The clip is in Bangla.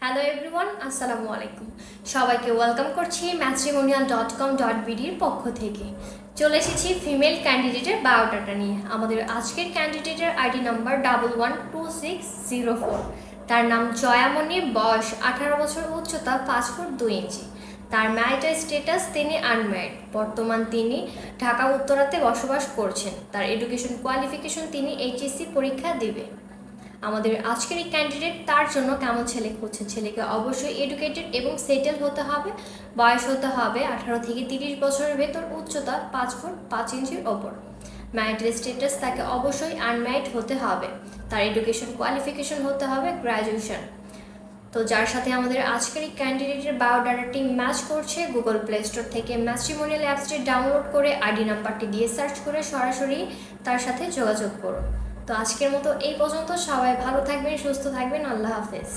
হ্যালো এভরিওয়ান আসসালামু আলাইকুম। সবাইকে ওয়েলকাম করছি ম্যাট্রিমোনিয়াল ডট কম ডট বিডির পক্ষ থেকে। চলে এসেছি ফিমেল ক্যান্ডিডেটের বায়োডাটা নিয়ে। আমাদের আজকের ক্যান্ডিডেটের ID number double one two six zero four তার নাম জয়ামণি বয়স আঠারো বছর, উচ্চতা পাঁচ ফুট দুই ইঞ্চি। তার ম্যারিটাল স্টেটাস তিনি আনম্যারিড বর্তমান তিনি ঢাকা, উত্তরাতে বসবাস করছেন। তার এডুকেশন কোয়ালিফিকেশন তিনি এইচএসসি পরীক্ষা দিবে। আমাদের আজকের এই ক্যান্ডিডেট তার জন্য কেমন ছেলে খুঁজছেন? ছেলেকে অবশ্যই এডুকেটেড এবং সেটেল হতে হবে। বয়স হতে হবে আঠারো থেকে তিরিশ বছরের ভেতর, উচ্চতা পাঁচ ফুট পাঁচ ইঞ্চির ওপর। ম্যারিটাল স্টেটাস তাকে অবশ্যই আনম্যারিড হতে হবে। তার এডুকেশন কোয়ালিফিকেশন হতে হবে গ্র্যাজুয়েশন তো যার সাথে আমাদের আজকের এই ক্যান্ডিডেটের বায়োডাটাটি ম্যাচ করছে গুগল প্লে স্টোর থেকে ম্যাট্রিমোনিয়াল অ্যাপসটি ডাউনলোড করে আইডি নাম্বারটি দিয়ে সার্চ করে সরাসরি তার সাথে যোগাযোগ করো তো আজকের মতো এই পর্যন্ত সবাই ভালো থাকবেন সুস্থ থাকবেন আল্লাহ হাফেজ।